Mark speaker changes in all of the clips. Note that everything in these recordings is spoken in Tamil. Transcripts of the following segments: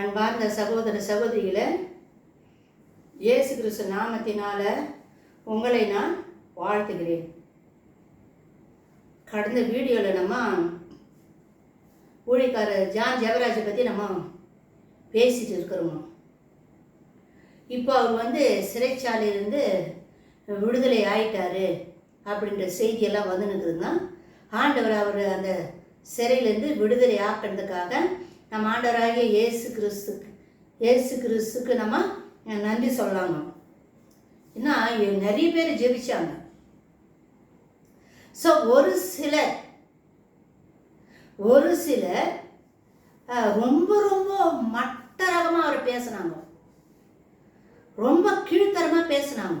Speaker 1: அன்பார்ந்த சகோதர சகோதரிகளை இயேசு கிறிஸ்து நாமத்தினால உங்களை நான் வாழ்த்துகிறேன். கடந்த வீடியோவில் நம்ம ஊழிக்காரர் ஜான் ஜெவராஜை பற்றி நம்ம பேசிட்டு இருக்கிறோம். இப்போ அவர் வந்து சிறைச்சாலையிலேருந்து விடுதலை ஆயிட்டாரு அப்படின்ற செய்தியெல்லாம் வந்து நிற்குதுங்க ஆண்டவர் அவர் அந்த சிறையிலேருந்து விடுதலை ஆக்கிறதுக்காக நம்ம ஆண்டவராகிய இயேசு கிறிஸ்துக்கு இயேசு கிறிஸ்துக்கு நம்ம நன்றி சொல்லலாங்க ஏன்னா நிறைய பேர் ஜெபிச்சாங்க. ஸோ ஒரு சிலர் ஒரு சிலர் ரொம்ப ரொம்ப மட்ட ரகமாக அவர் பேசுனாங்க. ரொம்ப கீழ்த்தரமாக பேசினாங்க.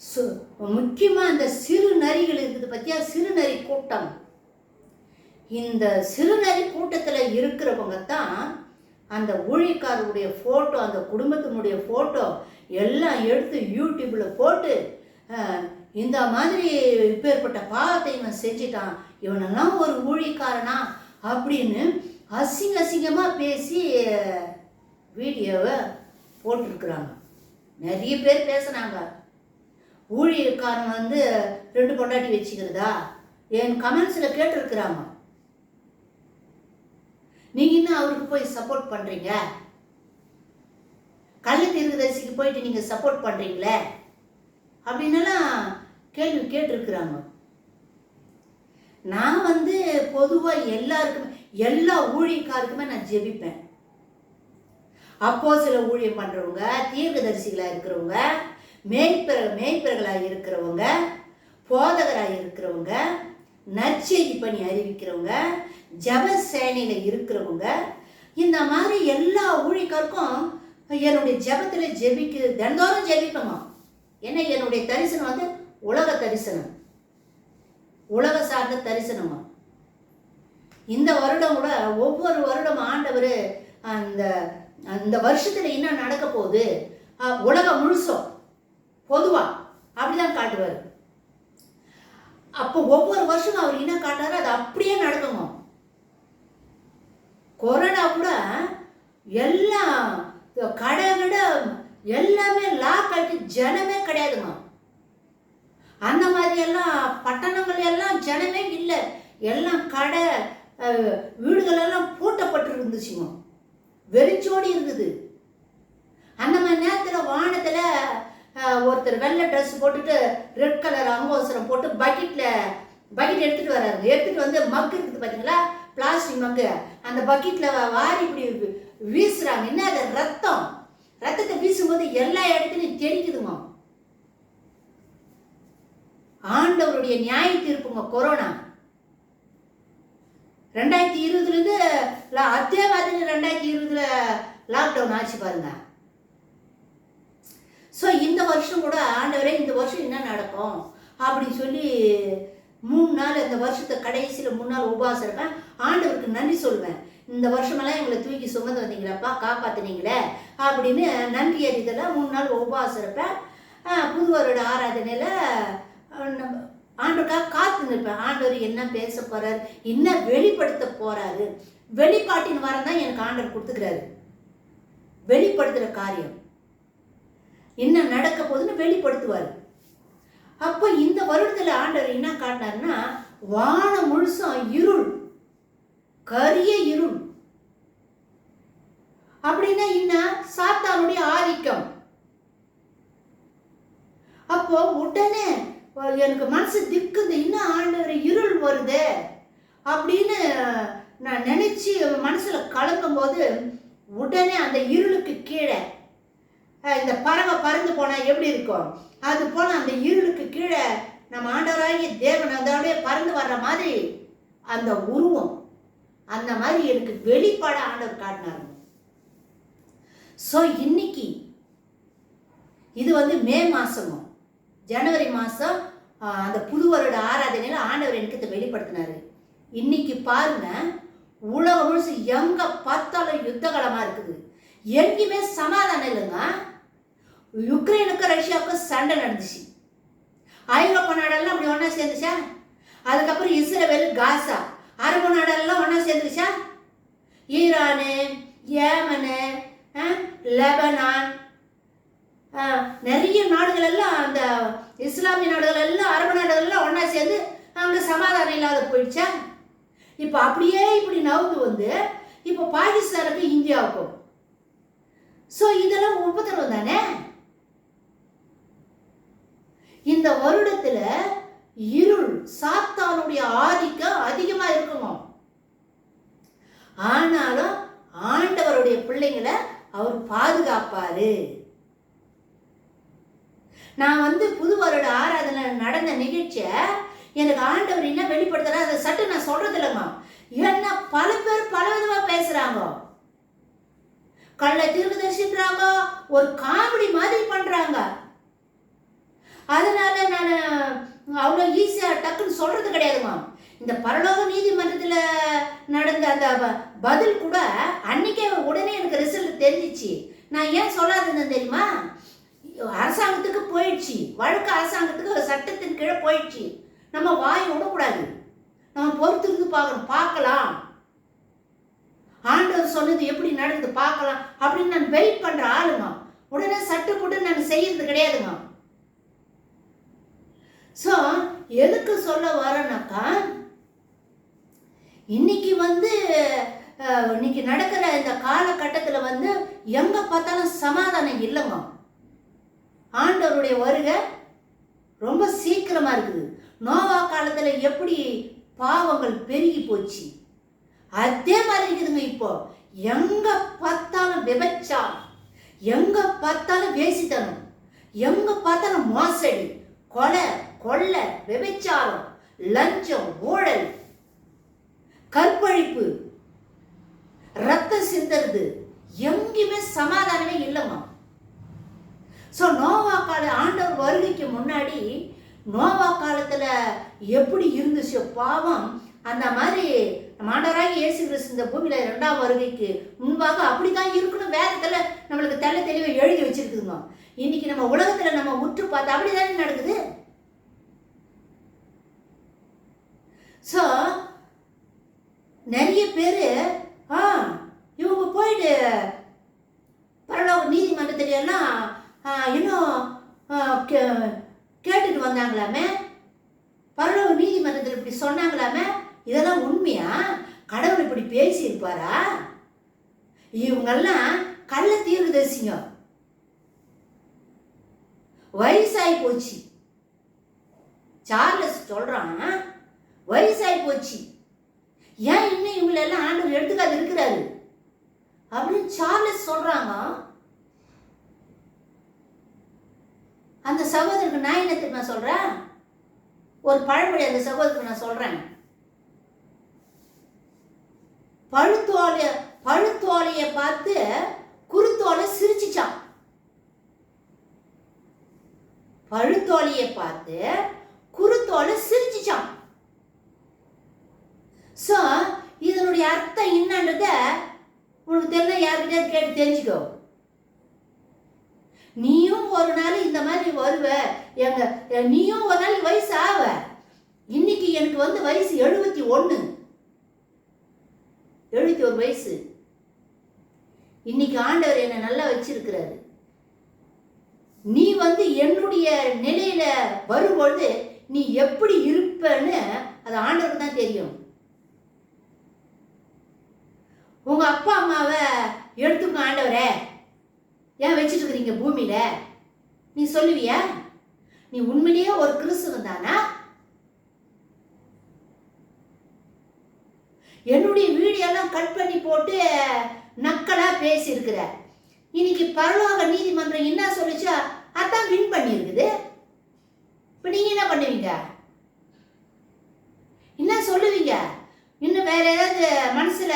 Speaker 1: சு முக்கியமாக இந்த சிறு நரிகள் இருக்குது பற்றியா சிறு நரி கூட்டம். இந்த சிறுநரி கூட்டத்தில் இருக்கிறவங்க தான் அந்த ஊழியக்காரருடைய ஃபோட்டோ அந்த குடும்பத்தினுடைய ஃபோட்டோ எல்லாம் எடுத்து யூடியூப்பில் போட்டு இந்த மாதிரி இப்பேற்பட்ட பாவத்தை இவன் செஞ்சிட்டான் இவனெல்லாம் ஒரு ஊழியக்காரனா அப்படின்னு அசிங்க அசிங்கமாக பேசி வீடியோவை போட்டிருக்கிறாங்க. நிறைய பேர் பேசுனாங்க. ஊழியக்காரன் வந்து ரெண்டு பொண்டாட்டி வச்சுக்கிறதா? என் கமெண்ட்ஸில் கேட்டிருக்கிறாங்க. நீங்கள் இன்னும் அவருக்கு போய் சப்போர்ட் பண்றீங்க? கள்ள தீர்க்கதரிசிக்கு போயிட்டு நீங்க சப்போர்ட் பண்றீங்களே? அப்படின்னலாம் கேள்வி கேட்டிருக்கிறாங்க. நான் வந்து பொதுவாக எல்லாருக்குமே எல்லா ஊழியக்காருக்குமே நான் ஜெபிப்பேன். அப்போ சில ஊழியம் பண்றவங்க தீர்க்கதரிசிகளாக இருக்கிறவங்க மேய்ப்பிற மேய்ப்பிறர்களாக இருக்கிறவங்க போதகராக இருக்கிறவங்க நற்செய்தி பணி அறிவிக்கிறவங்க ஜப சேனையில் இருக்கிறவங்க இந்த மாதிரி எல்லா ஊழிக்கருக்கும் என்னுடைய ஜபத்தில் ஜெபிக்க தினந்தோறும் ஜெபிப்போமா ஏன்னா என்னுடைய தரிசனம் வந்து உலக தரிசனம். உலக சார்ந்த தரிசனமா இந்த வருடம் கூட ஒவ்வொரு வருடம் ஆண்டவர் அந்த அந்த வருஷத்தில் என்ன நடக்க போகுது? உலகம் முழுசும் பொதுவாக அப்படிதான் காட்டுவார். அப்போ ஒவ்வொரு வருஷமும் அவர் என்ன காட்டாரோ அது அப்படியே நடக்குங்க கொரோனா கூட எல்லாம் கடை கடை எல்லாமே லாக் ஆகிட்டு ஜனமே கிடையாதுங்க அந்த மாதிரி எல்லாம் பட்டணங்கள் எல்லாம் ஜனமே இல்லை. எல்லாம் கடை வீடுகளெல்லாம் வீடுகள் எல்லாம் பூட்டப்பட்டு இருந்துச்சுங்க வெறிச்சோடி இருந்தது. அந்த மாதிரி நேரத்தில் வானத்தில் ஒருத்தர் வெள்ளை ட்ரெஸ் போட்டுட்டு ரெட் கலர் அங்கோசரம் போட்டு பக்கெட்டில் பக்கெட் எடுத்துகிட்டு வராரு. எடுத்துகிட்டு வந்து மக் இருக்குது பார்த்தீங்களா பிளாஸ்டிக் மக்கு. அந்த பக்கெட்டில் வாரி இப்படி வீசுகிறாங்க வீசுறாங்க. என்ன அது? ரத்தம். ரத்தத்தை வீசும்போது எல்லா இடத்துலையும் தெரிக்குதுங்க ஆண்டவருடைய நியாய தீர்ப்புங்க கொரோனா. ரெண்டாயிரத்தி இருபதுலேருந்து அதே மாதிரி ரெண்டாயிரத்தி இருபதுல லாக்டவுன் ஆச்சு பாருங்க. ஸோ இந்த வருஷம் கூட ஆண்டவரே இந்த வருஷம் என்ன நடக்கும்? அப்படின்னு சொல்லி மூணு நாள் இந்த வருஷத்தை கடைசியில் மூணு நாள் உபவாசம் இருப்பேன். ஆண்டவருக்கு நன்றி சொல்வேன் இந்த வருஷமெல்லாம் எங்களை தூக்கி சுமந்து வந்தீங்களாப்பா காப்பாத்துனீங்களே அப்படின்னு நன்றி அறிதெல்லாம் மூணு நாள் உபவாசம் இருப்பேன். புது வருட ஆராதனையில் நம்ம ஆண்டவருக்காக காத்து நிற்பேன். ஆண்டவர் என்ன பேச போகிறார் என்ன வெளிப்படுத்த போறாரு. வெளிப்பாட்டின் வரம் தான் எனக்கு ஆண்டவர் கொடுத்துக்கிறாரு. வெளிப்படுத்துகிற காரியம். என்ன நடக்க போகுதுன்னு வெளிப்படுத்துவார். அப்போ இந்த வருடத்தில் ஆண்டவர் என்ன காட்டார்னா வானம் முழுசும் இருள் கரிய இருள். அப்படின்னா என்ன? சாத்தானுடைய ஆதிக்கம். அப்போ உடனே எனக்கு மனசு திக்குது இன்னும் ஆண்டவர் இருள் வருதே அப்படின்னு நான் நினைச்சு மனசுல கலக்கும் போது உடனே அந்த இருளுக்கு கீழே இந்த பறவை பறந்து போனால் எப்படி இருக்கும்? அது போல் அந்த இருளுக்கு கீழே நம்ம ஆண்டவராகிய தேவன் அதோடய பறந்து வர்ற மாதிரி அந்த உருவம் அந்த மாதிரி எனக்கு வெளிப்பாட ஆண்டவர் காட்டினாரு. ஸோ இன்னைக்கு இது வந்து மே மாதமும் ஜனவரி மாதம் அந்த புது வருட ஆராதனையில் ஆண்டவர் எனக்கு இதை வெளிப்படுத்தினாரு. இன்னைக்கு பாருங்க உலகம் முழுசு எங்கே பார்த்தாலும் யுத்தகலமாக இருக்குது. எங்கேயுமே சமாதானம் இல்லைங்க. யுக்ரைனுக்கும் ரஷ்யாவுக்கும் சண்டை நடந்துச்சு. ஐரோப்பா நாடெல்லாம் அப்படி ஒன்றா சேர்ந்துச்சா? அதுக்கப்புறம் இஸ்ரேல் காசா அரபு நாடெல்லாம் ஒன்றா சேர்ந்துச்சா? ஈரானு ஏமனு லெபனான் நிறைய நாடுகள் எல்லாம் அந்த இஸ்லாமிய நாடுகள் எல்லாம் அரபு நாடுகள் எல்லாம் ஒன்றா சேர்ந்து அங்கே சமாதானம் இல்லாத போயிடுச்சா? இப்போ அப்படியே இப்படி நவுந்து வந்து இப்போ பாகிஸ்தானுக்கும் இந்தியாவுக்கும். ஸோ இதெல்லாம் உபத்திரவம் தானே? இந்த வருடத்துல இருள் சாத்தானுடைய ஆதிக்கம் அதிகமா இருக்குமோ? ஆனாலும் ஆண்டவருடைய பிள்ளைங்களை அவர் பாதுகாப்பாரு. நான் வந்து புது வருட ஆராதனை நடந்த நிகழ்ச்சியை எனக்கு ஆண்டவர் என்ன வெளிப்படுத்துறா அதை சட்டு நான் சொல்றது இல்லைங்க ஏன்னா பல பேர் பல விதமா பேசுறாங்க. கள்ள தீர்க்கதரிசின்றாங்க ஒரு காமெடி மாதிரி பண்றாங்க. அதனால நான் அவ்வளோ ஈஸியாக டக்குன்னு சொல்கிறது கிடையாதுமா இந்த பரலோக நீதிமன்றத்தில் நடந்த அந்த ப- பதில் கூட அன்னைக்கே உடனே எனக்கு ரிசல்ட் தெரிஞ்சிச்சு. நான் ஏன் சொல்லாதிருந்தேன் தெரியுமா? அரசாங்கத்துக்கு போயிடுச்சு. வழக்கு அரசாங்கத்துக்கு சட்டத்தின் கீழே போயிடுச்சு. நம்ம வாய் விடக்கூடாது. நம்ம பொறுத்திருந்து பார்க்கணும். பார்க்கலாம். ஆண்டவர் சொன்னது எப்படி நடக்குது பார்க்கலாம். அப்படின்னு நான் வெயிட் பண்ணுற ஆளுங்க உடனே சட்டு போட்டு நான் செய்யறது கிடையாதுங்க ஸோ எதுக்கு சொல்ல வரேன்னாக்கா இன்னைக்கு வந்து இன்னைக்கு நடக்கிற இந்த காலகட்டத்தில் வந்து எங்கே பார்த்தாலும் சமாதானம் இல்லைங்க. ஆண்டவருடைய வருகை ரொம்ப சீக்கிரமாக இருக்குது. நோவா காலத்தில் எப்படி பாவங்கள் பெருகி போச்சு? அதே மாதிரி இருக்குதுங்க இப்போ. எங்கே பார்த்தாலும் விபச்சாரம். எங்கே பார்த்தாலும் வேசித்தனம். எங்கே பார்த்தாலும் மோசடி கொலை கொள்ளை விபச்சாரம் லஞ்சம் ஊழல் கற்பழிப்பு ரத்தம் சிந்தறது எங்கேயுமே சமாதானமே இல்லைம்மா. ஸோ நோவா கால ஆண்டவர் வருகைக்கு முன்னாடி நோவா காலத்தில் எப்படி இருந்துச்சோ பாவம் அந்த மாதிரி நம்ம ஆண்டவராகி இயேசு கிறிஸ்து இந்த பூமியில் ரெண்டாம் வருகைக்கு முன்பாக அப்படி தான் இருக்கணும் வேதத்தில் நம்மளுக்கு தெல்ல தெளிவாக எழுதி வச்சிருக்குதுங்க. இன்னைக்கு நம்ம உலகத்தில் நம்ம உற்று பார்த்தா அப்படி தானே நடக்குது? ஸோ நிறைய பேர் ஆ இவங்க போயிட்டு பரலோக நீதிமன்றத்துல எல்லாம் இன்னும் கே- கேட்டுட்டு வந்தாங்களாமே? பரலோக நீதிமன்றத்தில் இப்படி சொன்னாங்களாமே? இதெல்லாம் உண்மையா? கடவுள் இப்படி பேசியிருப்பாரா? இவங்கெல்லாம் கள்ள தீர்வுதரிசிங்க வயசாகி போச்சு. சார்லஸ் சொல்கிறான் வயசாகி போச்சு. ஏன் இன்னும் இவங்களெல்லாம் ஆண்டவர் எடுத்துக்காது இருக்கிறாரு? அப்படின்னு சார்லஸ் சொல்றாங்க. அந்த சகோதரருக்கு நான் என்ன தெரியுமா சொல்றேன்? ஒரு பழமொழி அந்த சகோதரருக்கு நான் சொல்றேன். பழுத்தோலைய பழுத்தோலைய பார்த்து குருத்தோலை சிரிச்சிச்சான். பழுத்தோலையை பார்த்து குருத்தோலை சிரிச்சிச்சான். ஸோ இதனுடைய அர்த்தம் என்னன்றத உனக்கு தெரிஞ்ச யார்கிட்டயாவது கேட்டு தெரிஞ்சுக்கோ. நீயும் ஒரு நாள் இந்த மாதிரி வருவ. எங்க நீயும் ஒரு நாள் வயசு ஆவ இன்னைக்கு எனக்கு வந்து வயசு எழுபத்தி ஒன்று எழுபத்தி ஒரு வயசு. இன்னைக்கு ஆண்டவர் என்னை நல்லா வச்சிருக்கிறாரு. நீ வந்து என்னுடைய நிலையில வரும்பொழுது நீ எப்படி இருப்பன்னு அது ஆண்டவருக்கு தான் தெரியும். உங்க அப்பா அம்மாவை எடுத்துக்க ஆண்டவரே. ஏன் வச்சுட்டு இருக்கிறீங்க பூமியில? நீ சொல்லுவியா? நீ உண்மையிலேயே ஒரு கிறிஸ்துவன் தானா? என்னுடைய வீடியோலாம் கட் பண்ணி போட்டு நக்கலா பேசியிருக்கிற. இன்னைக்கு பரலோக நீதிமன்றம் என்ன சொல்லிச்சோ அதான் வின் பண்ணியிருக்குது. இப்போ நீங்க என்ன பண்ணுவீங்க? என்ன சொல்லுவீங்க? இன்னும் வேற ஏதாவது மனசுல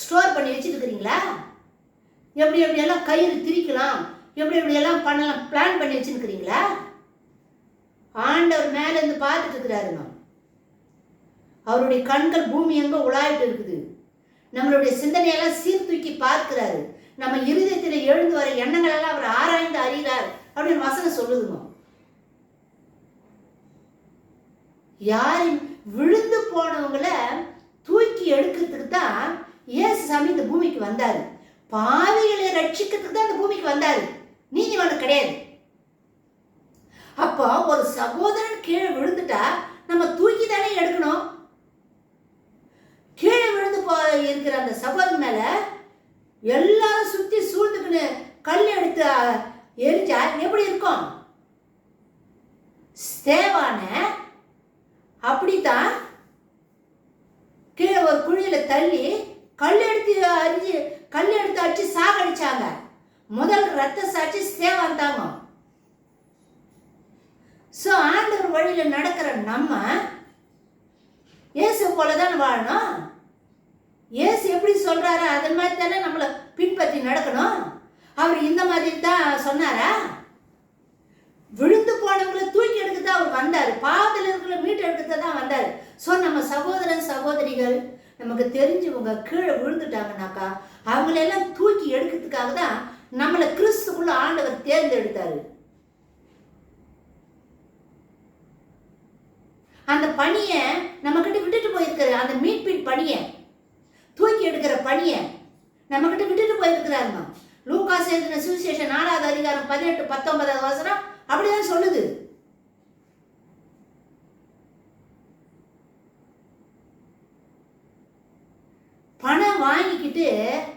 Speaker 1: ஸ்டோர் பண்ணி வச்சுருக்கிறீங்களா? எப்படி எப்படியெல்லாம் கயிறு திரிக்கலாம் எப்படி எப்படியெல்லாம் பண்ணலாம் பிளான் பண்ணி வச்சுருக்கிறீங்களா? ஆண்டவர் மேலேருந்து பார்த்துட்டு இருக்கிறாருங்க அவருடைய கண்கள் பூமி எங்கே உலாயிட்டு இருக்குது. நம்மளுடைய சிந்தனையெல்லாம் சீர்தூக்கி பார்க்கிறாரு. நம்ம இருதயத்தில் எழுந்து வர எண்ணங்களெல்லாம் அவர் ஆராய்ந்து அறிகிறார் அப்படின்னு வசனம் சொல்லுதுங்க யாரின் விழுந்து போனவங்கள தூக்கி எடுக்கிறதுக்கு தான் இயேசு சாமி இந்த பூமிக்கு வந்தாரு. பாவிகளை ரட்சிக்கிறதுக்கு தான் இந்த பூமிக்கு வந்தாரு. நீதிவானம் கிடையாது. அப்போ ஒரு சகோதரன் கீழே விழுந்துட்டா நம்ம தூக்கி தானே எடுக்கணும்? கீழே விழுந்து போ இருக்கிற அந்த சகோதரன் மேல எல்லாரும் சுத்தி சூழ்ந்துக்கின்னு கல் எடுத்து எரிஞ்சா எப்படி இருக்கும்? சேவான அப்படித்தான் கீழே ஒரு குழியில தள்ளி கல் எடுத்து அரிஞ்சு கல் எடுத்து அடிச்சு சாகடிச்சாங்க. முதல் ரத்த சாட்சி ஸ்தேவான் தாங்க. ஸோ ஆண்டவர் வழியில் நடக்கிற நம்ம இயேசு போல தான் வாழணும். இயேசு எப்படி சொல்கிறாரா அது மாதிரி தானே நம்மளை பின்பற்றி நடக்கணும். அவர் இந்த மாதிரி தான் சொன்னாரா? விழுந்து போனவங்களை தூக்கி எடுக்க தான் அவர் வந்தார். பாவத்தில் இருக்கிற மீட்டு எடுக்க தான் வந்தார். ஸோ நம்ம சகோதரன் சகோதரிகள் நமக்கு தெரிஞ்சவங்க கீழே விழுந்துட்டாங்கனாக்கா அவங்களெல்லாம் தூக்கி எடுக்கிறதுக்காக தான் நம்மளை கிறிஸ்துக்குள்ள ஆண்டவர் தேர்ந்தெடுத்தாரு. அந்த பணியை நம்ம கிட்ட விட்டுட்டு போயிருக்கிற அந்த மீட்பின் பணியை தூக்கி எடுக்கிற பணியை நம்ம கிட்ட விட்டுட்டு போயிருக்கிறாருமா? லூகாஸ் எழுதின சுவிசேஷன் நாலாவது அதிகாரம் பதினெட்டு பத்தொன்பதாவது வசனம் அப்படிதான் சொல்லுது. வாங்கிக்கிட்டு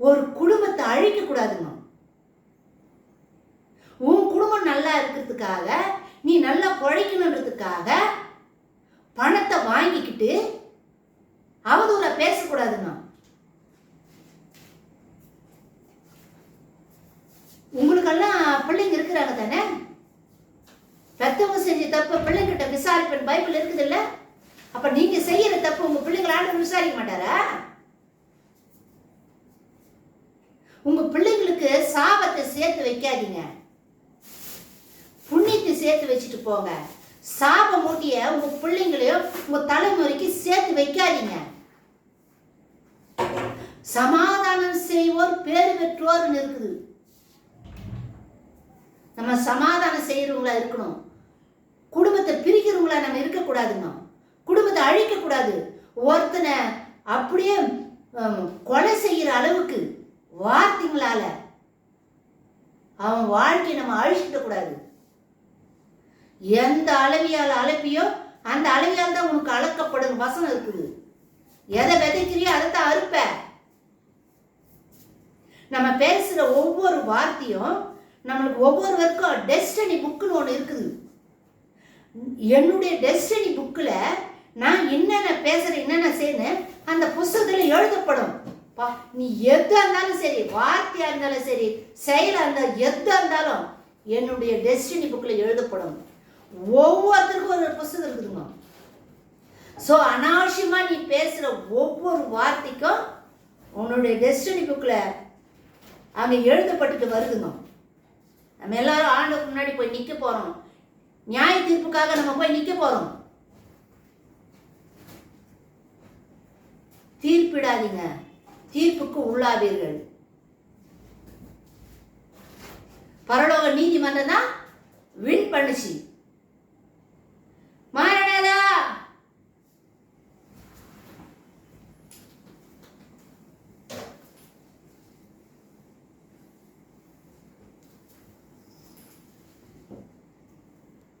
Speaker 1: ஒரு குடும்பத்தை அழிக்க கூடாதுங்க. உன் குடும்பம் நல்லா இருக்கிறதுக்காக நீ நல்லா பொழைக்கணுன்றதுக்காக பணத்தை வாங்கிக்கிட்டு அவதூற பேசக்கூடாதுங்க. உங்களுக்கெல்லாம் பிள்ளைங்க இருக்கிறாங்க தானே? பெத்தவங்க செஞ்ச தப்பு பிள்ளைங்கிட்ட விசாரிப்பேன் பைபிள் இருக்குது இல்ல அப்ப நீங்க செய்யற தப்பு உங்க பிள்ளைங்களை விசாரிக்க மாட்டாரா? சேர்த்து வைக்காதீங்க. புண்ணியத்தை சேர்த்து வச்சுட்டு போங்க. சாப மூட்டிய உங்க பிள்ளைங்களையும் உங்க தலைமுறைக்கு சேர்த்து வைக்காதீங்க. சமாதானம் செய்வோர் பேறு பெற்றோர்னு இருக்குது. நம்ம சமாதானம் செய்யறவங்களா இருக்கணும். குடும்பத்தை பிரிக்கிறவங்களா நம்ம இருக்கக்கூடாதுங்க. குடும்பத்தை அழிக்கக்கூடாது. ஒருத்தனை அப்படியே கொலை செய்கிற அளவுக்கு வார்த்தைங்களால அவன் வாழ்க்கையை நம்ம அழிச்சிட கூடாது. எந்த அளவியால் அழைப்பியோ அந்த அளவியால் தான் உனக்கு அளக்கப்படும் வசனம் இருக்குது. எதை விதைக்கிறியோ அதை தான் அறுப்ப. நம்ம பேசுகிற ஒவ்வொரு வார்த்தையும் நம்மளுக்கு ஒவ்வொருவருக்கும் டெஸ்டனி புக்குன்னு ஒன்று இருக்குது. என்னுடைய டெஸ்டனி புக்கில் நான் என்னென்ன பேசுகிறேன் என்னென்ன செய்யணும் அந்த புஸ்தகத்தில் எழுதப்படும். நீ எதாக இருந்தாலும் சரி வார்த்தையாக இருந்தாலும் சரி செயலாக இருந்தாலும் எதாக இருந்தாலும் என்னுடைய டெஸ்டினி புக்கில் எழுதப்படும். ஒவ்வொருத்தருக்கும் ஒரு புஸ்தகம் இருக்குதுங்க. ஸோ அனாவசியமாக நீ பேசுகிற ஒவ்வொரு வார்த்தைக்கும் உன்னுடைய டெஸ்டினி புக்கில் அங்கே எழுதப்பட்டுட்டு வருதுங்க. நம்ம எல்லாரும் ஆண்டுக்கு முன்னாடி போய் நிற்க போகிறோம் நியாய தீர்ப்புக்காக நம்ம போய் நிற்க போகிறோம் தீர்ப்பிடாதீங்க. தீர்ப்புக்கு உள்ளாவீர்கள். பரலோக நீதிமன்றம் தான் வின் பண்ணுச்சு.